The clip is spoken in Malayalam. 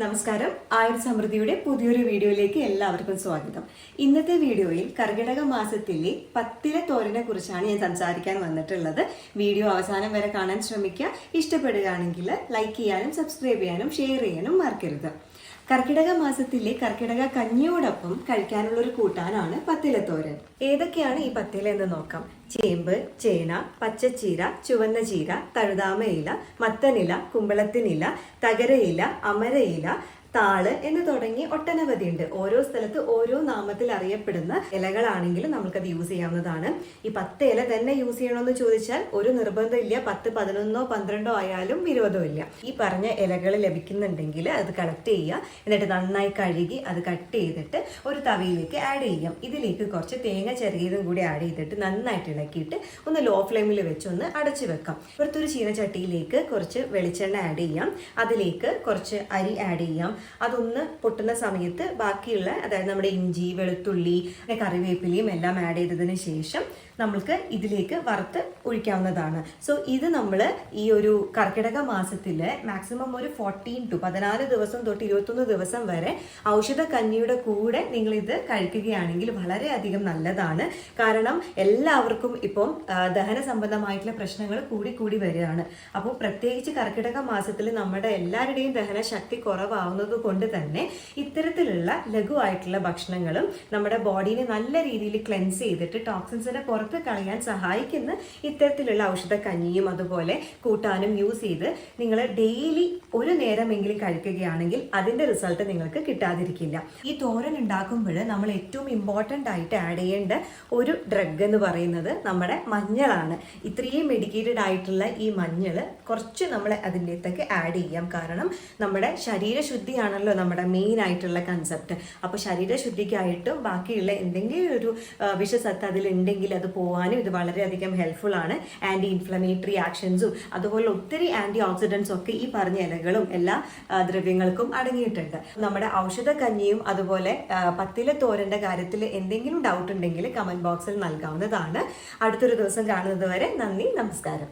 നമസ്കാരം. ആയുർ സമൃദ്ധിയുടെ പുതിയൊരു വീഡിയോയിലേക്ക് എല്ലാവർക്കും സ്വാഗതം. ഇന്നത്തെ വീഡിയോയിൽ കർക്കിടക മാസത്തിലെ പത്തിലെ തോരനെ കുറിച്ചാണ് ഞാൻ സംസാരിക്കാൻ വന്നിട്ടുള്ളത്. വീഡിയോ അവസാനം വരെ കാണാൻ ശ്രമിക്കുക. ഇഷ്ടപ്പെടുകയാണെങ്കിൽ ലൈക്ക് ചെയ്യാനും സബ്സ്ക്രൈബ് ചെയ്യാനും ഷെയർ ചെയ്യാനും മറക്കരുത്. കർക്കിടക മാസത്തിലെ കർക്കിടക കഞ്ഞിയോടൊപ്പം കഴിക്കാനുള്ള ഒരു കൂട്ടാനാണ് പത്തിലത്തോരൻ. ഏതൊക്കെയാണ് ഈ പത്തില എന്ന് നോക്കാം. ചേമ്പ് ചേന പച്ചച്ചീര ചുവന്ന ചീര തഴുതാമയില മത്തനില കുമ്പളത്തിനില തകരയില അമരയില താൾ എന്ന് തുടങ്ങി ഒട്ടനവധി ഉണ്ട്. ഓരോ സ്ഥലത്ത് ഓരോ നാമത്തിൽ അറിയപ്പെടുന്ന ഇലകളാണെങ്കിലും നമുക്കത് യൂസ് ചെയ്യാവുന്നതാണ്. ഈ പത്ത് ഇല തന്നെ യൂസ് ചെയ്യണമെന്ന് ചോദിച്ചാൽ ഒരു നിർബന്ധമില്ല പത്ത് പതിനൊന്നോ പന്ത്രണ്ടോ ആയാലും ഇരുപതോ ഇല്ല. ഈ പറഞ്ഞ ഇലകൾ ലഭിക്കുന്നുണ്ടെങ്കിൽ അത് കളക്ട് ചെയ്യുക. എന്നിട്ട് നന്നായി കഴുകി അത് കട്ട് ചെയ്തിട്ട് ഒരു തവിയിലേക്ക് ആഡ് ചെയ്യാം. ഇതിലേക്ക് കുറച്ച് തേങ്ങ ചെറിയതും കൂടി ആഡ് ചെയ്തിട്ട് നന്നായിട്ട് ഇളക്കിയിട്ട് ഒന്ന് ലോ ഫ്ലെയിമിൽ വെച്ച് ഒന്ന് അടച്ചു വെക്കാം. ഇപ്പുറത്തൊരു ചീനച്ചട്ടിയിലേക്ക് കുറച്ച് വെളിച്ചെണ്ണ ആഡ് ചെയ്യാം. അതിലേക്ക് കുറച്ച് അരി ആഡ് ചെയ്യാം. അതൊന്ന് പൊട്ടുന്ന സമയത്ത് ബാക്കിയുള്ള അതായത് നമ്മുടെ ഇഞ്ചി വെളുത്തുള്ളി കറിവേപ്പിലയും എല്ലാം ആഡ് ചെയ്തതിന് ശേഷം നമ്മൾക്ക് ഇതിലേക്ക് വറുത്ത് ഒഴിക്കാവുന്നതാണ്. സോ ഇത് നമ്മൾ ഈ ഒരു കർക്കിടക മാസത്തിൽ മാക്സിമം ഒരു ഫോർട്ടീൻ ടു പതിനാല് ദിവസം തൊട്ട് ഇരുപത്തൊന്ന് ദിവസം വരെ ഔഷധ കഞ്ഞിയുടെ കൂടെ നിങ്ങൾ ഇത് കഴിക്കുകയാണെങ്കിൽ വളരെയധികം നല്ലതാണ്. കാരണം എല്ലാവർക്കും ഇപ്പം ദഹന സംബന്ധമായിട്ടുള്ള പ്രശ്നങ്ങൾ കൂടി കൂടി വരികയാണ്. അപ്പോൾ പ്രത്യേകിച്ച് കർക്കിടക മാസത്തിൽ നമ്മുടെ എല്ലാവരുടെയും ദഹന ശക്തി കുറവാവുന്നത് കൊണ്ട് തന്നെ ഇത്തരത്തിലുള്ള ലഘുവായിട്ടുള്ള ഭക്ഷണങ്ങളും നമ്മുടെ ബോഡീനെ നല്ല രീതിയിൽ ക്ലെൻസ് ചെയ്തിട്ട് ടോക്സിൻസിനെ പുറത്ത് കളയാൻ സഹായിക്കുന്ന ഇത്തരത്തിലുള്ള ഔഷധ കഞ്ഞിയും അതുപോലെ കൂട്ടാനും യൂസ് ചെയ്ത് നിങ്ങൾ ഡെയിലി ഒരു നേരമെങ്കിലും കഴിക്കുകയാണെങ്കിൽ അതിന്റെ റിസൾട്ട് നിങ്ങൾക്ക് കിട്ടാതിരിക്കില്ല. ഈ തോരൻ ഉണ്ടാക്കുമ്പോൾ നമ്മൾ ഏറ്റവും ഇമ്പോർട്ടന്റ് ആയിട്ട് ആഡ് ചെയ്യേണ്ട ഒരു ഡ്രഗ് എന്ന് പറയുന്നത് നമ്മുടെ മഞ്ഞളാണ്. ഇത്രയും മെഡിക്കേറ്റഡ് ആയിട്ടുള്ള ഈ മഞ്ഞൾ കുറച്ച് നമ്മൾ അതിന്റെ ആഡ് ചെയ്യാം. കാരണം നമ്മുടെ ശരീരശുദ്ധിയാണല്ലോ നമ്മുടെ മെയിൻ ആയിട്ടുള്ള കൺസെപ്റ്റ് അപ്പോൾ ശരീരശുദ്ധിക്കായിട്ടും ബാക്കിയുള്ള എന്തെങ്കിലും ഒരു വിഷസത്ത് അതിലുണ്ടെങ്കിൽ അത് പോകാനും ഇത് വളരെയധികം ഹെൽപ്ഫുൾ ആണ്. ആന്റി ഇൻഫ്ലമേറ്ററി ആക്ഷൻസും അതുപോലെ ഒത്തിരി ആന്റി ഓക്സിഡൻസും ഒക്കെ ഈ പറഞ്ഞ ഇലകളും എല്ലാ ദ്രവ്യങ്ങൾക്കും അടങ്ങിയിട്ടുണ്ട്. നമ്മുടെ ഔഷധ കഞ്ഞിയും അതുപോലെ പത്തിലെ തോരന്റെ കാര്യത്തിൽ എന്തെങ്കിലും ഡൗട്ട് ഉണ്ടെങ്കിൽ കമന്റ് ബോക്സിൽ നൽകാവുന്നതാണ്. അടുത്തൊരു ദിവസം കാണുന്നത് വരെ നന്ദി നമസ്കാരം.